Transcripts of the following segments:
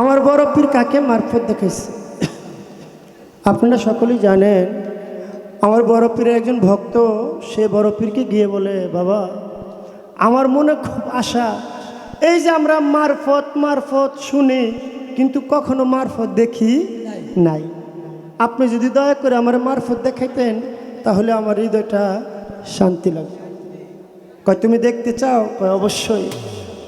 আমার বড় পীর কাকে মারফত দেখাইছে? আপনারা সকলেই জানেন, আমার বড় পীরের একজন ভক্ত, সে বড় পীরকে গিয়ে বলে, বাবা, আমার মনে খুব আশা। এই যে আমরা মারফত মারফত শুনি, কিন্তু কখনো মারফত দেখি নাই। আপনি যদি দয়া করে আমার মারফত দেখাইতেন, তাহলে আমার হৃদয়টা শান্তি লাগে কয়, তুমি দেখতে চাও? কয়, অবশ্যই।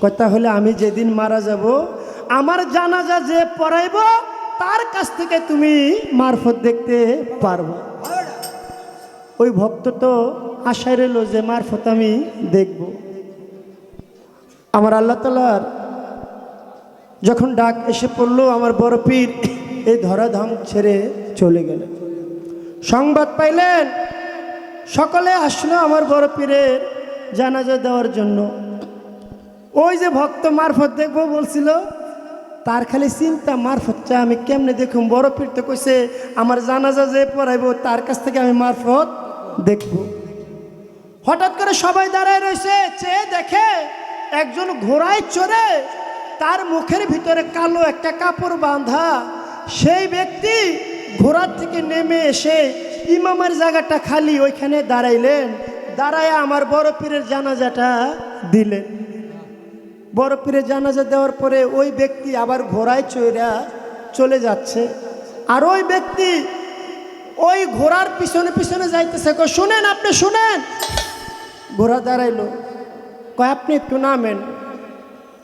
কয়, তাহলে আমি যেদিন মারা যাব আমার জানাজা যে পড়াইব, তার কাছ থেকে তুমি মারফত দেখতে পারব। ওই ভক্ত তো আশায় রইল যে মারফত আমি দেখব। আমার আল্লাহ তালার যখন ডাক এসে পড়ল, আমার বড় পীর এই ধরাধাম ছেড়ে চলে গেলেন। সংবাদ পাইলেন, সকলে আসলো আমার বড় পীরের জানাজা দেওয়ার জন্য। ওই যে ভক্ত মারফত দেখব বলছিল তার খালি চিন্তা মারফত মারফতটা আমি কেমনে দেখুম? বড় পীর তো কইছে, আমার জানাজা যে পড়াইবো, তার কাছ থেকে আমি মারফত দেখব। হঠাৎ করে সবাই দাঁড়ায় রয়েছে, চেয়ে দেখে একজন ঘোড়ায় চড়ে তার মুখের ভিতরে কালো একটা কাপড় বাঁধা। সেই ব্যক্তি ঘোড়ার থেকে নেমে এসে ইমামের জায়গাটা খালি, ওইখানে দাঁড়াইলেন। দাঁড়ায় আমার বড় পীরের জানাজাটা দিলেন। বড় পীরে জানাজা দেওয়ার পরে ওই ব্যক্তি আবার ঘোড়ায় চড়া চলে যাচ্ছে। আর ওই ব্যক্তি ওই ঘোড়ার পিছনে পিছনে যাইতেছে। কয়, শুনেন আপনি, শুনেন। ঘোড়া দাঁড়াইলো। কয়, আপনি একটু নামেন।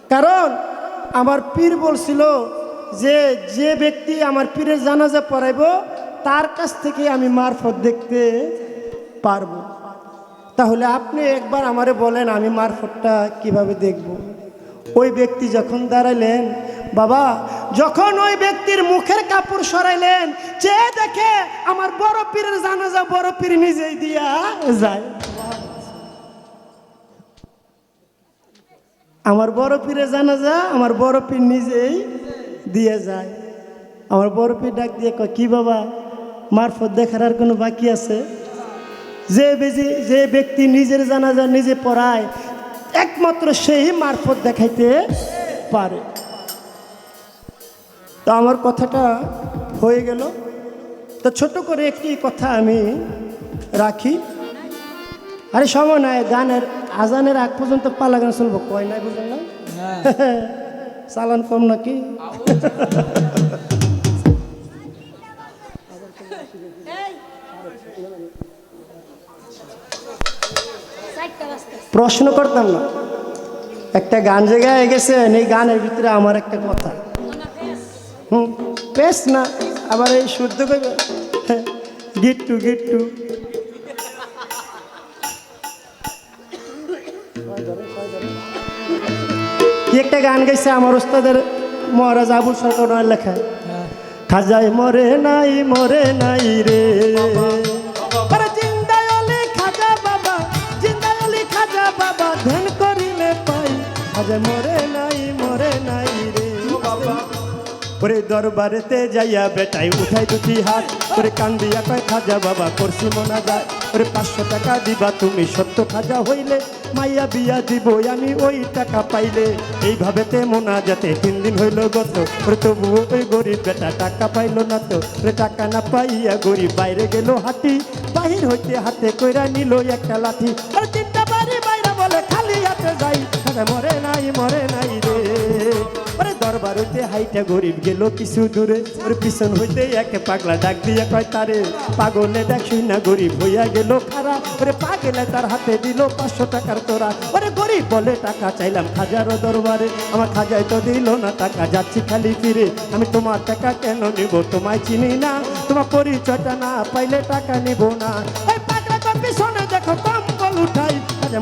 কারণ আমার পীর বলছিল যে যে ব্যক্তি আমার পীরের জানাজা পড়াইব, তার কাছ থেকে আমি মারফত দেখতে পারব। তাহলে আপনি একবার আমারে বলেন, আমি মারফতটা কীভাবে দেখব? ওই ব্যক্তি যখন দাঁড়াইলেন, বাবা, যখন ওই ব্যক্তির মুখের কাপড় সরাইলেন চেয়ে দেখে আমার বড় পীরের জানাজা বড় পীর নিজেই দিয়া যায়। আমার বড় পীরের জানাজা আমার বড় পীর নিজেই দিয়ে যায়। আমার বড় পীর ডাক দিয়ে কয়, কি বাবা, মারফত দেখার আর কোনো বাকি আছে? যে বেজি যে ব্যক্তি নিজের জানাজা নিজে পড়ায় একমাত্র সেই মারফত দেখাইতে পারে। তো আমার কথাটা হয়ে গেল। তো ছোট করে একটি কথা আমি রাখি। আরে সময় নাই গানের আজানের আগ পর্যন্ত পালা গান শুনব কয় নাই বুঝলেন না? চালান কম নাকি? প্রশ্ন করতাম না। একটা গান জায়গায় গেছেন, এই গানের ভিতরে আমার একটা কথা। হুম, পেস না, আবার এই শুদ্ধ করবে গিট্টু গিট্টু। কি একটা গান গাইছে আমার ওস্তাদের মহারাজ আবুল সরকার লেখা। খাজাই মরে নাই মরে নাই রে। পাই মরে নাই মরে নাই রে। ওরে দরবারেতে যাইয়া বেটাই উঠাই দুটি হাত। ওরে কান্দিয়া কয়, খাজা বাবা করছি মনা যায়। ওরে পাঁচশো টাকা দিবা, তুমি সত্য খাজা হইলে। মাইয়া বিয়া দিব আমি ওই টাকা পাইলে। এইভাবে তে মোনা যাতে তিন দিন হইল গত। ওরে তবুও ওই গরিব বেটা টাকা পাইলো না তো। ওরে টাকা না পাইয়া গরিব বাইরে গেল হাতি বাহির হইতে হাতে কইরা নিল একটা লাঠি। তিনটা বাড়ি বাইরে বলে, খালি হাতে যাই। খাজা মরে নাই মরে নাই রে। ওরে দরবার হইতে হাইটা গরিব গেল কিছু দূরে। ওর পিছন হইতে একে পাগলা ডাক দিয়ে কয়, তারে পাগলে দেখুই না গরিব হইয়া গেল খারা। ওরে পাগলে তার হাতে দিল পাঁচশো টাকার তোরা। ওরে গরিব বলে, টাকা চাইলাম খাজারও দরবারে। আমার খাজায় তো দিল না টাকা, যাচ্ছি খালি ফিরে। আমি তোমার টাকা কেন নিব? তোমায় চিনি না। তোমার পরিচয়টা না পাইলে টাকা নিব না। পাগলা তোর পিছনে দেখো, কম্বল উঠাই।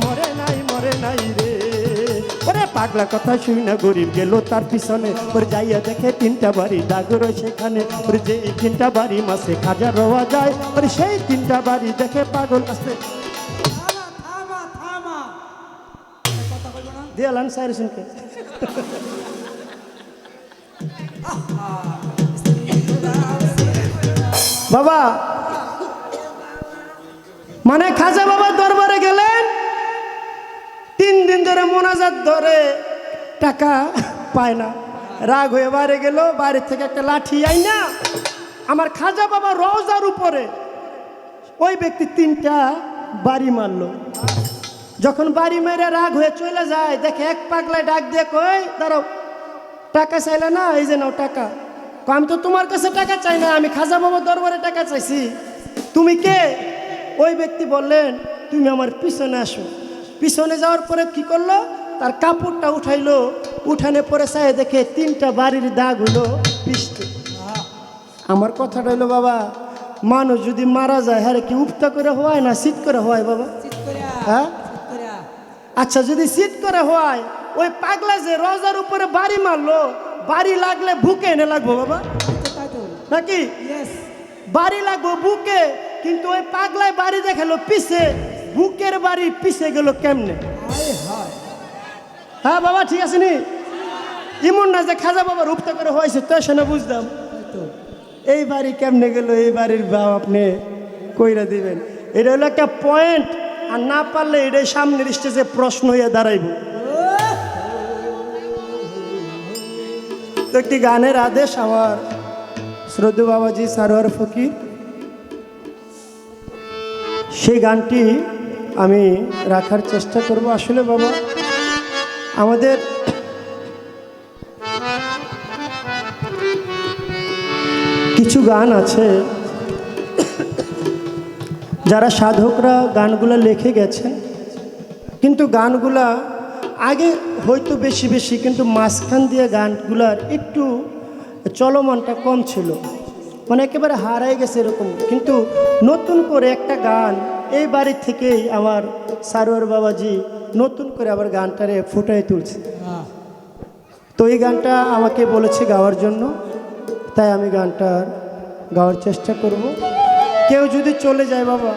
মরে নাই মরে নাই রে। পাগলা কথা শুই না, গরিব গেল তার পিছনে। ওর যাইয়া দেখে তিনটা বাড়ি ডাগর সেখানে। ওর যে তিনটা বাড়ি, মাসে খাজা রওয়া যায়। ওর সেই তিনটা বাড়ি দেখে পাগল আসতে দিয়ালান সাইর শুনকে। বাবা মানে খাজা বাবা দরবারে তিন দিন ধরে মোনাজাত ধরে, টাকা পায় না। রাগ হয়ে বাইরে গেল, বাইরে থেকে একটা লাঠি আই না আমার খাজা বাবা রওজার উপরে ওই ব্যক্তি তিনটা বাড়ি মারলো। যখন বাড়ি মেরে রাগ হয়ে চলে যায়, দেখে এক পাগলায় ডাক দিয়ে কই দাঁড়াও, টাকা চাইলে না, এই যে নাও টাকা। আমি তো তোমার কাছে টাকা চাই না, আমি খাজা বাবা দরবারে টাকা চাইছি। তুমি কে? ওই ব্যক্তি বললেন, তুমি আমার পিছনে আসো। পিছনে যাওয়ার পরে কি করল? তার কাপড়টা উঠাইলো। উঠানে পরে চাই দেখে তিনটা বাড়ির দাগ হলো পিষ্টে। আমার কথাটা হলো বাবা মানুষ যদি মারা যায় হ্যাঁ কি উফতা করে হয় না শীত করে হয় বাবা? হ্যাঁ? আচ্ছা যদি শীত করে হয় ওই পাগলা যে রোজার উপরে বাড়ি মারলো বাড়ি লাগলে বুকে এনে লাগবো বাবা? নাকি? বাড়ি লাগবো বুকে কিন্তু ওই পাগলায় বাড়ি দেখাল পিছে। বুকের বাড়ি পিছে গেল কেমনে? হায় বাবা, ঠিক আছে নি? ইমন না যে খাজা বাবা রূপটা করে হয়েছে, তো শুনে বুঝতাম এই বাড়ি কেমনে গেল, এই বাড়ির ভাব আপনি কইরা দিবেন। এটা হলো একটা পয়েন্ট আর না পারলে এটাই সামনের স্টেজে প্রশ্ন হয়ে দাঁড়াইব। তো একটি গানের আদেশ আমার? শ্রদ্ধু বাবাজি, সারোয়ার ফকির। সেই গানটি আমি রাখার চেষ্টা করব। আসলে বাবা, আমাদের কিছু গান আছে। যারা সাধকরা গানগুলা লিখে গেছেন কিন্তু গানগুলা আগে হয়তো বেশি বেশি, কিন্তু মাঝখান দিয়ে গানগুলার একটু চলমানটা কম ছিল। মানে একেবারে হারাই গেছে এরকম। কিন্তু নতুন করে একটা গান এই বাড়ি থেকেই আমার সারোয়ার বাবাজি নতুন করে আবার গানটারে ফুটাই তুলছে। হ্যাঁ। তো এই গানটা আমাকে বলেছে গাওয়ার জন্য তাই আমি গানটার গাওয়ার চেষ্টা করব। কেউ যদি চলে যায় বাবা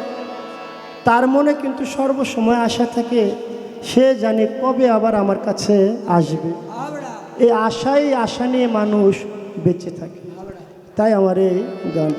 তার মনে কিন্তু সর্বসময় আশা থাকে সে জানে কবে আবার আমার কাছে আসবে। এই আশাই আশা নিয়ে মানুষ বেঁচে থাকে। তাই আমার এই গান।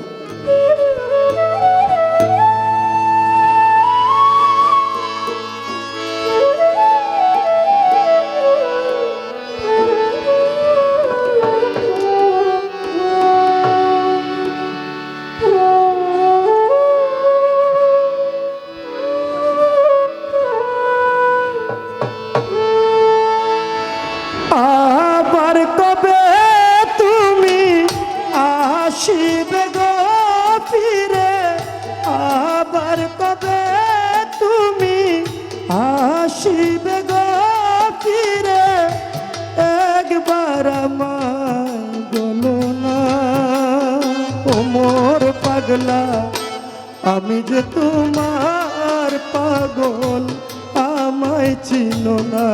না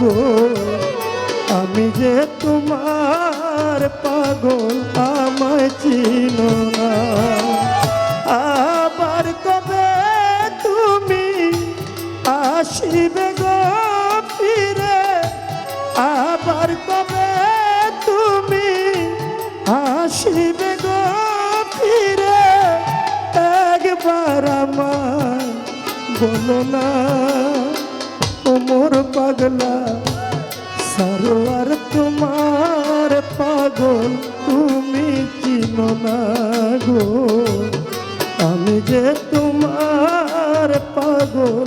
গো। আমি যে তোমার পাগল, আমায় চিনো না। আবার কবে তুমি আসিবে গো ফিরে? আবার কবে তুমি আসিবে গো ফিরে? একবার আমার বলো না। পাগলা সারোয়ার তোমার পাগল তুমি চিনো না গো। আমি যে তোমার পাগল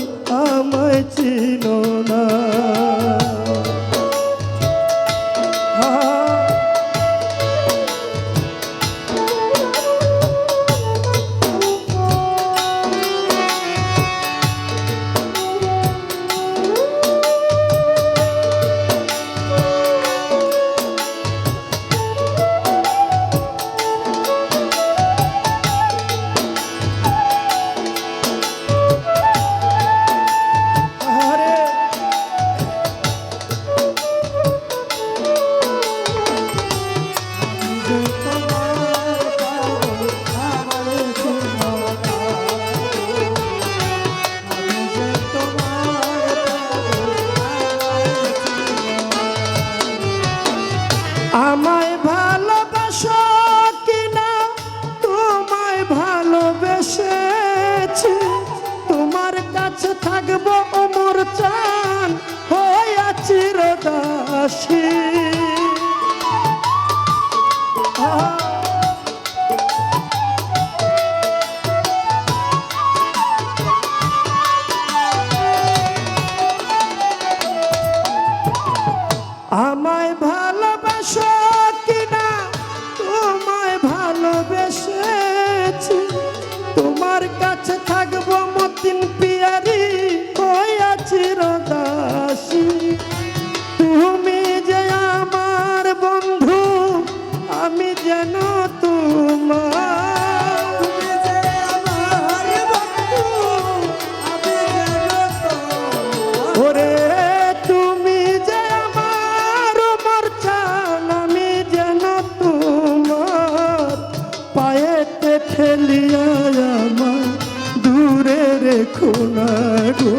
দেখো না গো,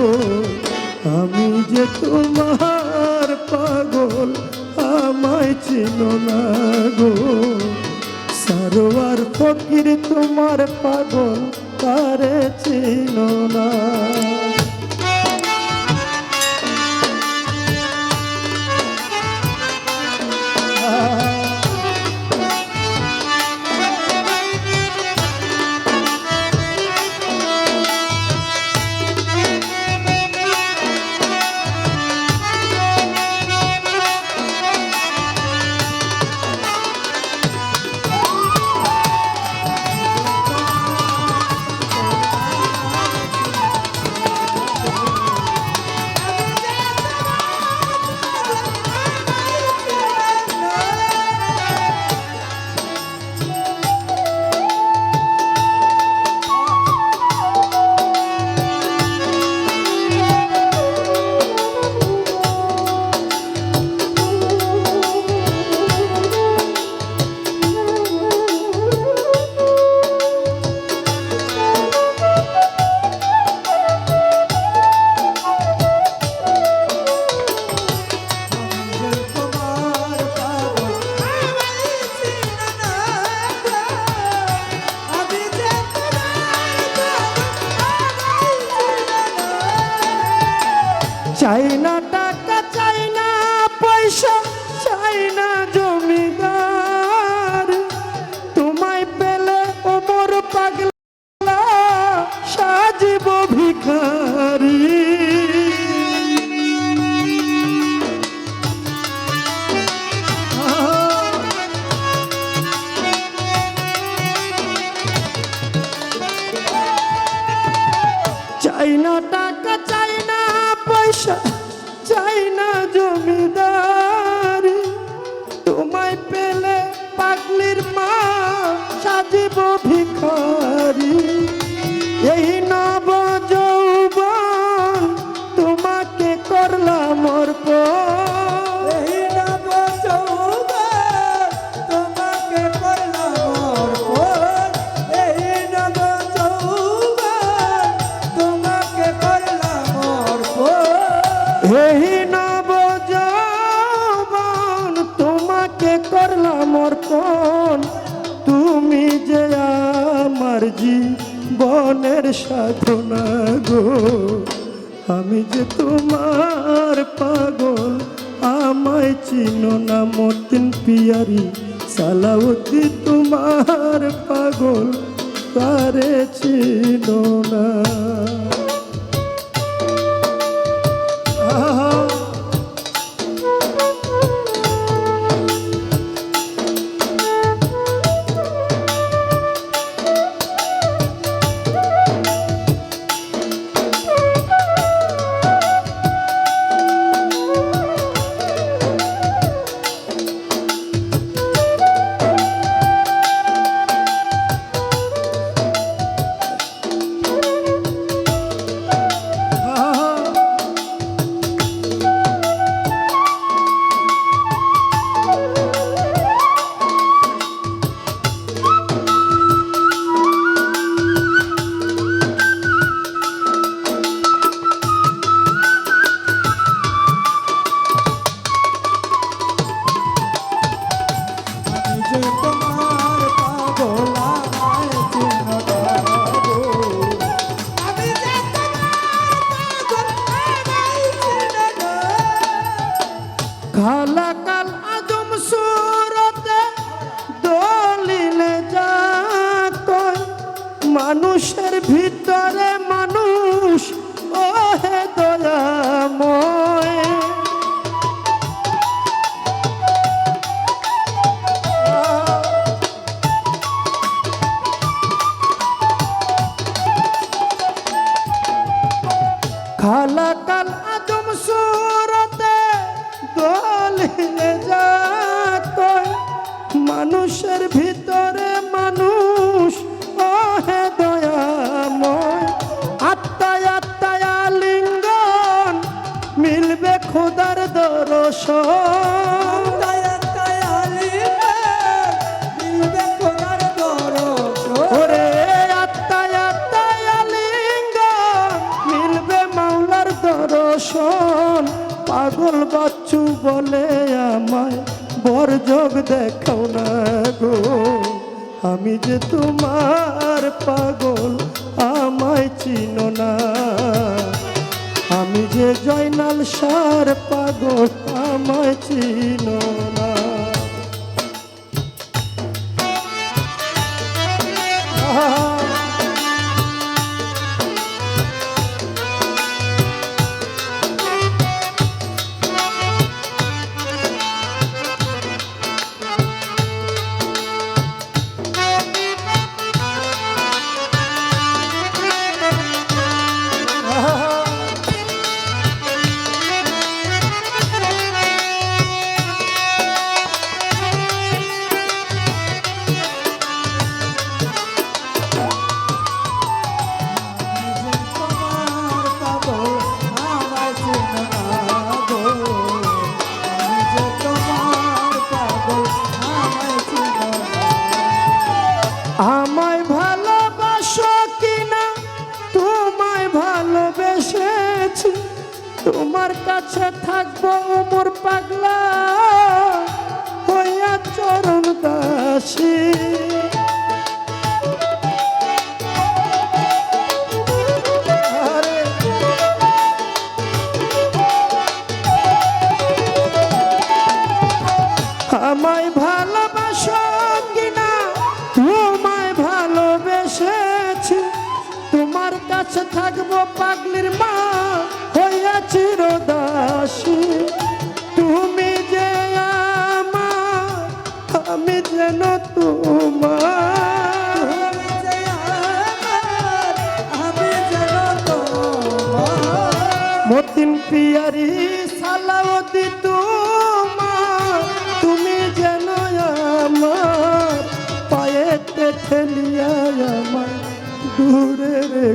আমি যে তোমার পাগল, আমায় চিনো না গো। সারোয়ার ফকির তোমার পাগল, তারে চিনো না। চাই না টাকা চাই না পয়সা চাই না জমিদার। আমার জীবনের সাধনা গো। আমি যে তোমার পাগল, আমায় চিনো না মতিন পিয়ারি। সালাউতি তোমার পাগল, কারে চিনো না? ঘালা দর্শন। পাগল বাচ্চু বলে আমায়, বর যোগ দেখো না গো। আমি যে তোমার পাগল, আমায় চিনো না। আমি যে জয়নাল সার পাগল আমায় পাগলির মা হইয়া চিরদাসী। তুমি যে আমার আমি যেন তোমার। মতিন পিয়ারি সালাও দিত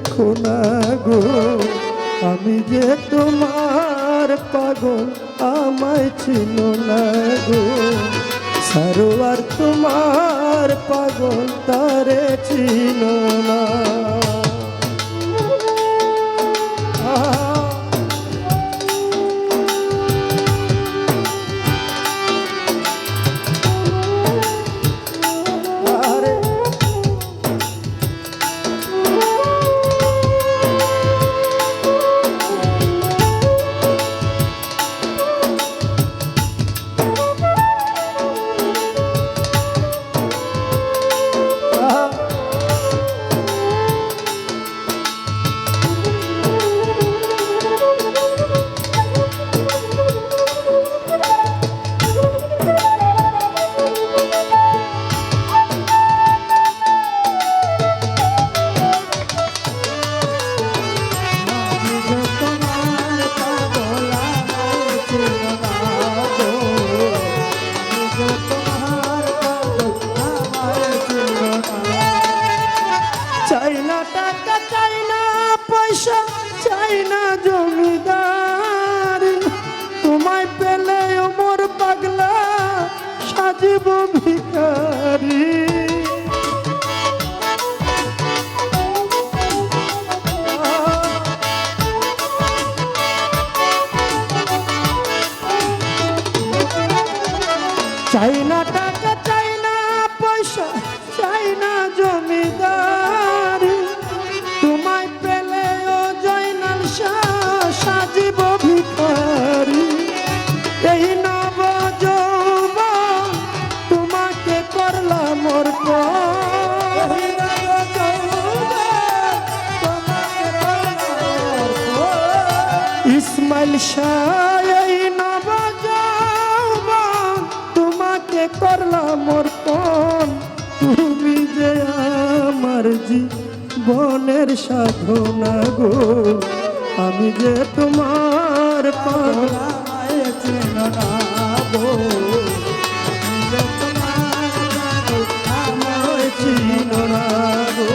দেখো না গো, আমি যে তোমার পাগল, আমায় ছিল না গো। সারোয়ার তোমার পাগল, তারে ছিল না। জীবনের সাধনা গো। আমি যে তোমার চেনা গো।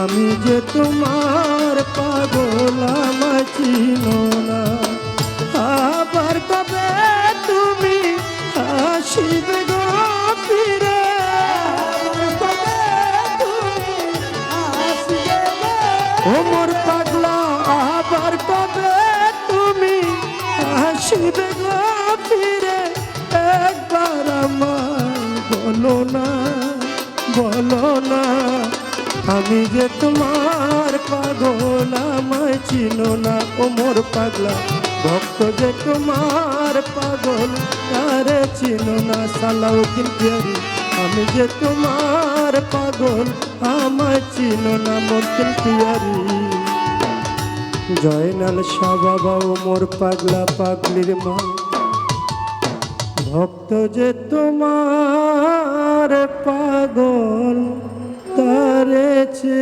আমি যে তোমার পাগল আবার কবে তুমি আসিবে আসিবে গো ফিরে, একবার আমায় বলো না বলো না। আমি যে তোমার পাগল, আমায় চিনো না ওমর পাগলা। ভক্ত যে তোমার পাগল, আরে চিনো না সালাউদ্দিন পিয়ারি আমি যে তোমার পাগল, আমায় চিনো না মর্তিন পিয়ারি। জয়নাল শাহ বাবা মোর পাগলা পাগলির মা। ভক্ত যে তোমার পাগল তারেছে